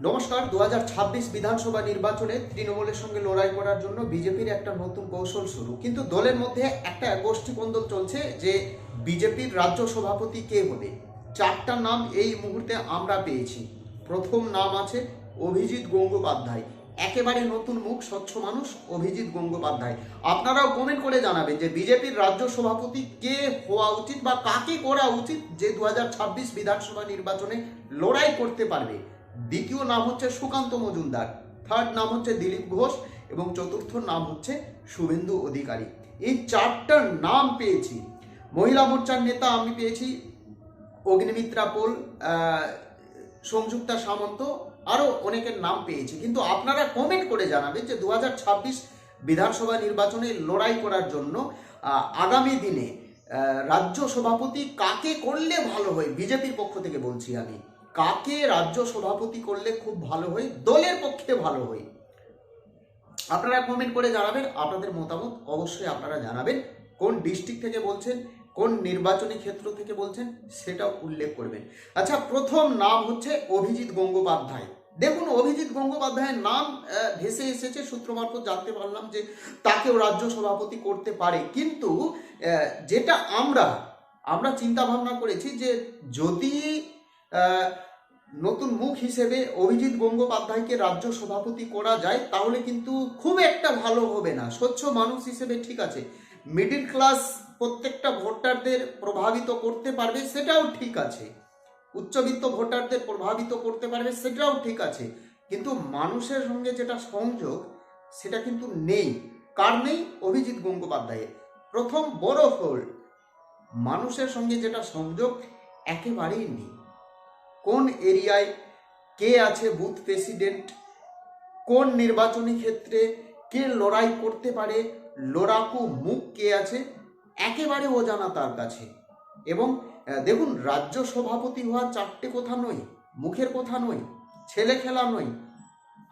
নমস্কার দু হাজার ছাব্বিশ বিধানসভা নির্বাচনে তৃণমূলের সঙ্গে লড়াই করার জন্য বিজেপির একটা নতুন কৌশল শুরু। কিন্তু দলের মধ্যে একটা গোষ্ঠীকন্দল চলছে যে বিজেপির রাজ্য সভাপতি কে হবে? চারটা নাম এই মুহূর্তে আমরা পেয়েছি। প্রথম নাম আছে অভিজিৎ গঙ্গোপাধ্যায়। একেবারে নতুন মুখ, স্বচ্ছ মানুষ অভিজিৎ গঙ্গোপাধ্যায়। আপনারাও কমেন্ট করে জানাবেন যে বিজেপির রাজ্য সভাপতি কে হওয়া উচিত বা কাকে করা উচিত যে দু হাজার ছাব্বিশ বিধানসভা নির্বাচনে লড়াই করতে পারবে। দ্বিতীয় নাম হচ্ছে সুকান্ত মজুমদার থার্ড নাম হচ্ছে দিলীপ ঘোষ এবং চতুর্থ নাম হচ্ছে শুভেন্দু অধিকারী। এই চারটার নাম পেয়েছি। মহিলা মোর্চার নেতা আমি পেয়েছি অগ্নিমিত্রা পোল সংযুক্তা সামন্ত, আরও অনেকের নাম পেয়েছি। কিন্তু আপনারা কমেন্ট করে জানাবেন যে দু হাজার ছাব্বিশ বিধানসভা নির্বাচনে লড়াই করার জন্য আগামী দিনে রাজ্য সভাপতি কাকে করলে ভালো হয়? বিজেপির পক্ষ থেকে বলছি আমি। কাকে রাজ্য সভাপতি করলে খুব ভালো হয়, দলের পক্ষে ভালো হয়? আপনারা কমেন্ট করে জানাবেন, আপনাদের মতামত অবশ্যই আপনারা জানাবেন। কোন ডিস্ট্রিক্ট থেকে বলছেন, কোন নির্বাচনী ক্ষেত্র থেকে বলছেন, সেটাও উল্লেখ করবেন। আচ্ছা প্রথম নাম হচ্ছে অভিজিৎ গঙ্গোপাধ্যায়। দেখুন, অভিজিৎ গঙ্গোপাধ্যায়ের নাম ভেসে এসেছে, সূত্র মারফত জানতে পারলাম যে তাকেও রাজ্য সভাপতি করতে পারে। কিন্তু যেটা আমরা আমরা চিন্তা ভাবনা করেছি যে যদি নতুন মুখ হিসেবে অভিজিৎ গঙ্গোপাধ্যায়কে রাজ্য সভাপতি করা যায়, তাহলে কিন্তু খুব একটা ভালো হবে না। স্বচ্ছ মানুষ হিসেবে ঠিক আছে। মিডিল ক্লাস প্রত্যেকটা ভোটারদের প্রভাবিত করতে পারবে, সেটাও ঠিক আছে। উচ্চবিত্ত ভোটারদের প্রভাবিত করতে পারবে, সেটাও ঠিক আছে। কিন্তু মানুষের সঙ্গে যেটা সংযোগ, সেটা কিন্তু নেই। কার নেই? অভিজিৎ গঙ্গোপাধ্যায়ের। প্রথম বড় ফল মানুষের সঙ্গে যেটা সংযোগ একেবারেই নেই। কোন এরিয়ায় কে আছে বুথ প্রেসিডেন্ট? কোন নির্বাচনী ক্ষেত্রে কে লড়াই করতে পারে? লড়াকু মুখ কে আছে? একেবারে অজানা তার কাছে। এবং দেখুন, রাজ্য সভাপতি হওয়া চারটে কথা নয়, মুখের কথা নয়, ছেলে খেলা নয়।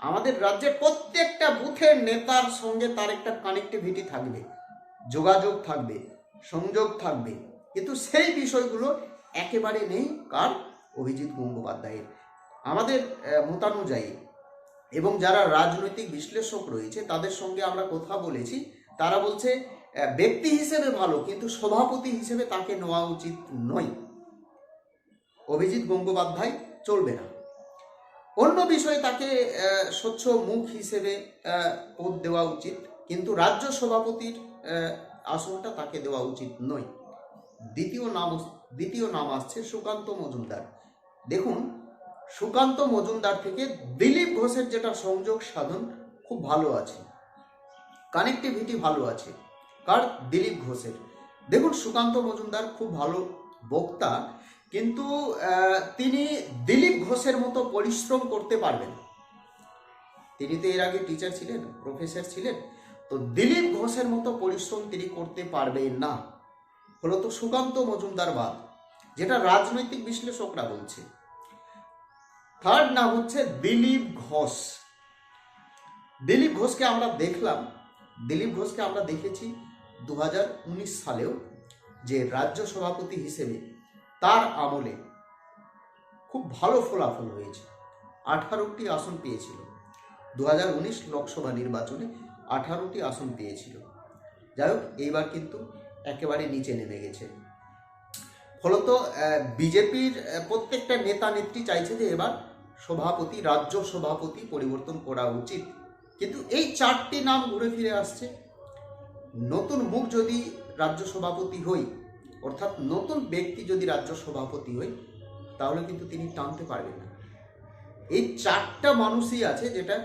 আমাদের রাজ্যের প্রত্যেকটা বুথের নেতার সঙ্গে তার একটা কানেক্টিভিটি থাকবে, যোগাযোগ থাকবে, সংযোগ থাকবে। কিন্তু সেই বিষয়গুলো একেবারে নেই। কার? অভিজিৎ গঙ্গোপাধ্যায়ের আমাদের মতানুযায়ী এবং যারা রাজনৈতিক বিশ্লেষক রয়েছে, তাদের সঙ্গে আমরা কথা বলেছি। তারা বলছে ব্যক্তি হিসেবে ভালো, কিন্তু সভাপতি হিসেবে তাকে নেওয়া উচিত নয়। অভিজিৎ গঙ্গোপাধ্যায় চলবে না। অন্য বিষয়ে তাকে স্বচ্ছ মুখ হিসেবে পদ দেওয়া উচিত, কিন্তু রাজ্য সভাপতির আসনটা তাকে দেওয়া উচিত নয়। দ্বিতীয় নাম দ্বিতীয় নাম আসছে সুকান্ত মজুমদার। দেখুন, সুকান্ত মজুমদার থেকে দিলীপ ঘোষের যেটা সংযোগ সাধন খুব ভালো আছে। কানেক্টিভিটি ভালো আছে, কার? দিলীপ ঘোষের। দেখুন, সুকান্ত মজুমদার খুব ভালো বক্তা, কিন্তু তিনি দিলীপ ঘোষের মতো পরিশ্রম করতে পারবেন। তিনি তো এর আগে টিচার ছিলেন প্রফেসর ছিলেন, তো দিলীপ ঘোষের মতো পরিশ্রম তিনি করতে পারবেন না। হলো তো সুকান্ত মজুমদার বাদ। রাজনৈতিক বিশ্লেষকরা বলছে। থার্ড নাম হচ্ছে দিলীপ ঘোষ। দিলীপ ঘোষকে আমরা দেখলাম, দিলীপ ঘোষকে আমরা দেখেছি দু সালেও যে রাজ্য সভাপতি হিসেবে তার আমলে খুব ভালো ফলাফল হয়েছে। আঠারোটি আসন পেয়েছিল। দু হাজার উনিশ লোকসভা নির্বাচনে আঠারোটি আসন পেয়েছিল। যাই হোক, এইবার কিন্তু একেবারে নিচে নেমে গেছে। ফলত বিজেপির প্রত্যেকটা নেতা নেত্রী চাইছে যে এবার সভাপতি, রাজ্য সভাপতি পরিবর্তন করা উচিত। কিন্তু এই চারটি নাম ঘুরে ফিরে আসছে। নতুন মুখ যদি রাজ্য সভাপতি হই, অর্থাৎ নতুন ব্যক্তি যদি রাজ্য সভাপতি হই, তাহলে কিন্তু তিনি টানতে পারবেন না। এই চারটা মানুষই আছে যেটা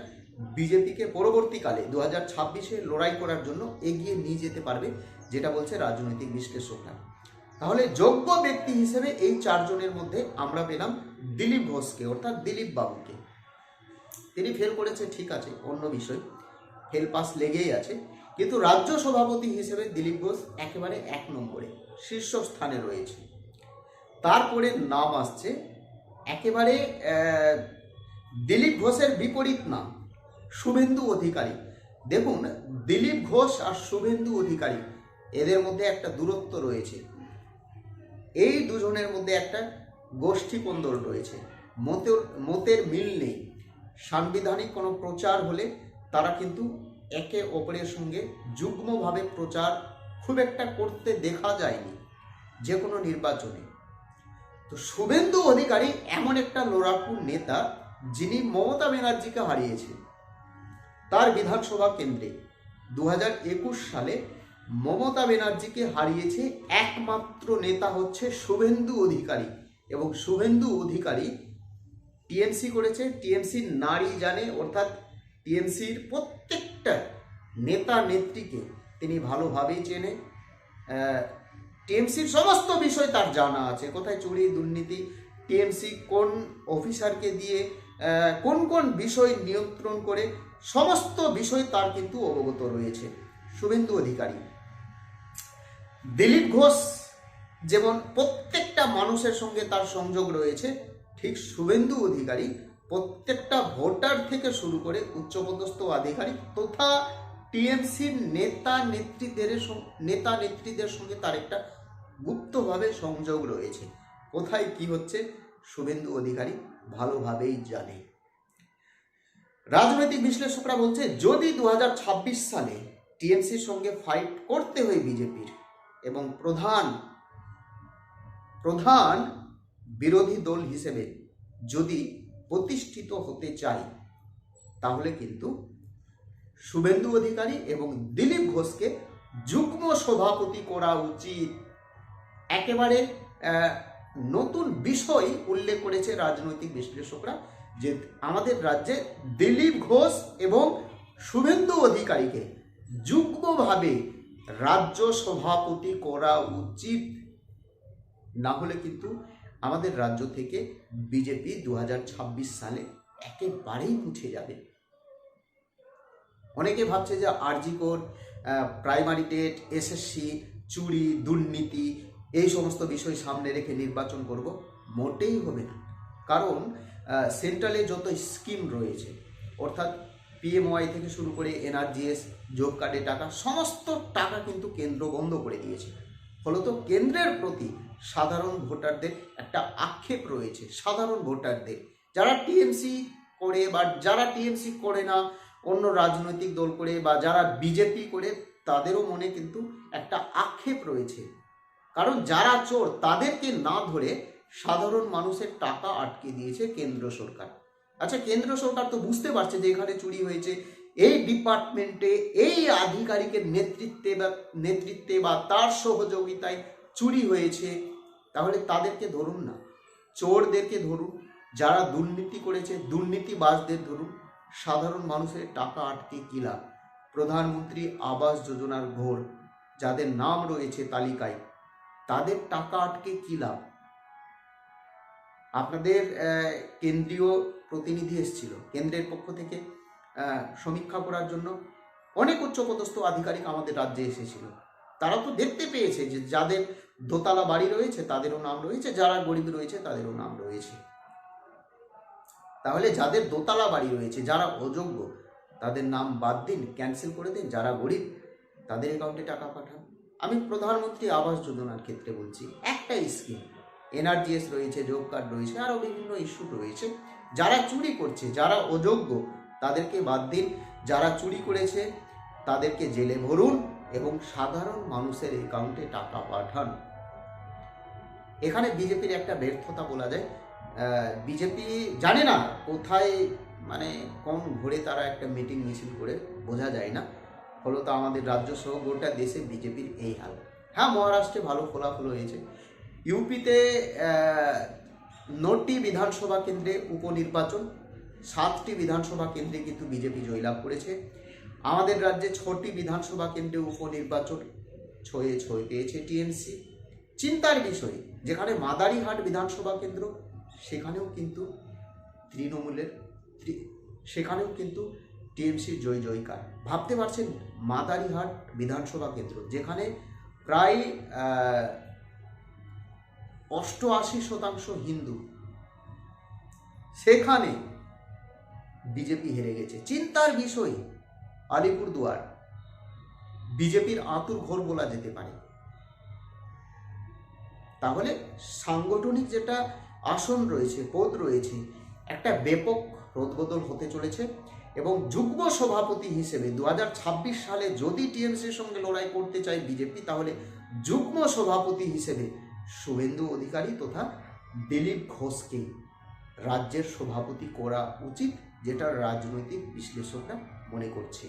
বিজেপিকে পরবর্তীকালে দু হাজার ছাব্বিশে লড়াই করার জন্য এগিয়ে নিয়ে যেতে পারবে, যেটা বলছে রাজনৈতিক বিশ্লেষকরা। তাহলে যোগ্য ব্যক্তি হিসেবে এই চারজনের মধ্যে আমরা পেলাম দিলীপ ঘোষকে, অর্থাৎ দিলীপ বাবুকে। তিনি ফেল করেছে, ঠিক আছে, অন্য বিষয়। ফেল পাস লেগেই আছে। কিন্তু রাজ্য সভাপতি হিসেবে দিলীপ ঘোষ একেবারে এক নম্বরে, শীর্ষস্থানে রয়েছে। তারপরে নাম আসছে, একেবারে দিলীপ ঘোষের বিপরীত নাম, শুভেন্দু অধিকারী। দেখুন, দিলীপ ঘোষ আর শুভেন্দু অধিকারী, এদের মধ্যে একটা দূরত্ব রয়েছে। এই দুজনের মধ্যে একটা গোষ্ঠী কোন্দল রয়েছে। মতের মতের মিল নেই। সাংবিধানিক কোনো প্রচার হলে তারা কিন্তু একে অপরের সঙ্গে যুগ্মভাবে প্রচার খুব একটা করতে দেখা যায়নি যে কোনো নির্বাচনে। তো শুভেন্দু অধিকারী এমন একটা লড়াকু নেতা যিনি মমতা ব্যানার্জিকে হারিয়েছেন তার বিধানসভা কেন্দ্রে দু হাজার একুশ সালে মমতা ব্যানার্জিকে হারিয়েছে একমাত্র নেতা হচ্ছে শুভেন্দু অধিকারী এবং শুভেন্দু অধিকারী টিএমসি করেছে। টিএমসির নারী জানে, অর্থাৎ টিএমসির প্রত্যেকটা নেতা নেত্রীকে তিনি ভালোভাবেই চেনে। টিএমসির সমস্ত বিষয় তার জানা আছে। কোথায় চুরি, দুর্নীতি, টিএমসি কোন অফিসারকে দিয়ে কোন কোন বিষয় নিয়ন্ত্রণ করে, সমস্ত বিষয় তার কিন্তু অবগত রয়েছে শুভেন্দু অধিকারী। দিলীপ ঘোষ যেমন প্রত্যেকটা মানুষের সঙ্গে তার সংযোগ রয়েছে, ঠিক শুভেন্দু অধিকারী প্রত্যেকটা ভোটার থেকে শুরু করে উচ্চপদস্থ আধিকারিক তথা টিএমসির নেতা নেত্রীদের নেতা নেত্রীদের সঙ্গে তার একটা গুপ্তভাবে সংযোগ রয়েছে। কোথায় কি হচ্ছে শুভেন্দু অধিকারী ভালোভাবেই জানে। রাজনৈতিক বিশ্লেষকরা বলছে, যদি দু হাজার ছাব্বিশ সালে টিএমসির সঙ্গে ফাইট করতে হয় বিজেপির এবং প্রধান প্রধান বিরোধী দল হিসেবে যদি প্রতিষ্ঠিত হতে চাই, তাহলে কিন্তু শুভেন্দু অধিকারী এবং দিলীপ ঘোষকে যুগ্ম সভাপতি করা উচিত। একেবারে নতুন বিষয় উল্লেখ করেছে রাজনৈতিক বিশ্লেষকরা যে আমাদের রাজ্যে দিলীপ ঘোষ এবং শুভেন্দু অধিকারীকে যুগ্মভাবে রাজ্য সভাপতি করা উচিত। না হলে কিন্তু আমাদের রাজ্য থেকে বিজেপি দু হাজার ছাব্বিশ সালে একেবারেই মুছে যাবে। অনেকে ভাবছে যে আরজিকর প্রাইমারি টেট এসএসসি চুরি, দুর্নীতি, এই সমস্ত বিষয় সামনে রেখে নির্বাচন করব, মোটেই হবে না। কারণ সেন্ট্রালে যত স্কিম রয়েছে, অর্থাৎ পিএমওয়াই থেকে শুরু করে এনআরজিএস জব কার্ডে টাকা, সমস্ত টাকা কিন্তু কেন্দ্র বন্ধ করে দিয়েছে। ফলত কেন্দ্রের প্রতি সাধারণ ভোটারদের একটা আক্ষেপ রয়েছে, সাধারণ ভোটারদের। যারা টিএমসি করে বা যারা টিএমসি করে না, অন্য রাজনৈতিক দল করে বা যারা বিজেপি করে, তাদেরও মনে কিন্তু একটা আক্ষেপ রয়েছে। কারণ যারা চোর, তাদেরকে না ধরে সাধারণ মানুষের টাকা আটকে দিয়েছে কেন্দ্র সরকার। আচ্ছা কেন্দ্র সরকার তো বুঝতে পারছে যে এখানে চুরি হয়েছে। এই ডিপার্টমেন্টে এই আধিকারিকের নেতৃত্বে বা নেতৃত্বে বা তার সহযোগিতায় চুরি হয়েছে, তাহলে তাদেরকে ধরুন না। চোরদেরকে ধরুন, যারা দুর্নীতি করেছে, দুর্নীতিবাজদের ধরুন, সাধারণ মানুষের টাকা আটকে কি লাভ? প্রধানমন্ত্রী আবাস যোজনার ঘোর, যাদের নাম রয়েছে তালিকায়, তাদের টাকা আটকে কি লাভ? আপনাদের কেন্দ্রীয় প্রতিনিধি এসেছিল। কেন্দ্রের পক্ষ থেকে সমীক্ষা করার জন্য অনেক উচ্চপদস্থ আধিকারিক আমাদের রাজ্যে এসেছিল। তারা তো দেখতে পেয়েছে যে যাদের দোতলা বাড়ি রয়েছে, তাদেরও নাম রয়েছে, যারা গরিব রয়েছে, তাদেরও নাম রয়েছে। তাহলে যাদের দোতলা বাড়ি রয়েছে, যারা অযোগ্য, তাদের নাম বাদ দিন ক্যান্সেল করে দিন, যারা গরিব, তাদের অ্যাকাউন্টে টাকা পাঠান। আমি প্রধানমন্ত্রী আবাস যোজনার ক্ষেত্রে বলছি একটা স্কিম এনআরজিএস রয়েছে জব কার্ড রয়েছে আরও বিভিন্ন ইস্যু রয়েছে। যারা চুরি করছে, যারা অযোগ্য, তাদেরকে বাদ দিন। যারা চুরি করেছে, তাদেরকে জেলে ভরুন এবং সাধারণ মানুষের অ্যাকাউন্টে টাকা পাঠান। এখানে বিজেপির একটা ব্যর্থতা বলা যায়। বিজেপি জানে না কোথায় মানে কোন ঘুরে তারা একটা মিটিং মিছিল করে, বোঝা যায় না। ফলত আমাদের রাজ্য সহ গোটা দেশে বিজেপির এই হাল। হ্যাঁ মহারাষ্ট্রে ভালো ফলাফল হয়েছে। ইউপিতে নটি বিধানসভা কেন্দ্রে উপনির্বাচন, সাতটি বিধানসভা কেন্দ্রে কিন্তু বিজেপি জয়লাভ করেছে। আমাদের রাজ্যে ছটি বিধানসভা কেন্দ্রে উপনির্বাচন ছয়ে ছয় পেয়েছে টিএমসি। চিন্তার বিষয়, যেখানে মাদারিহাট বিধানসভা কেন্দ্র, সেখানেও কিন্তু তৃণমূলের সেখানেও কিন্তু টিএমসির জয় জয়কার। ভাবতে পারছেন মাদারিহাট বিধানসভা কেন্দ্র, যেখানে প্রায় অষ্টআশি শতাংশ হিন্দু। সেখানে বিজেপি হেরে গেছে। চিন্তার বিষয়, আলিপুরদুয়ার। বিজেপির আতুর ঘোর বলা যেতে পারে। তাহলে সাংগঠনিক যেটা আসন রয়েছে, পদ রয়েছে, একটা ব্যাপক রদবদল হতে চলেছে এবং যুগ্ম সভাপতি হিসেবে দু হাজার ছাব্বিশ সালে যদি টিএমসির সঙ্গে লড়াই করতে চায় বিজেপি, তাহলে যুগ্ম সভাপতি হিসেবে শুভেন্দু অধিকারী তথা দিলীপ ঘোষকে রাজ্যের সভাপতি করা উচিত যেটা রাজনৈতিক বিশ্লেষকরা মনে করছে।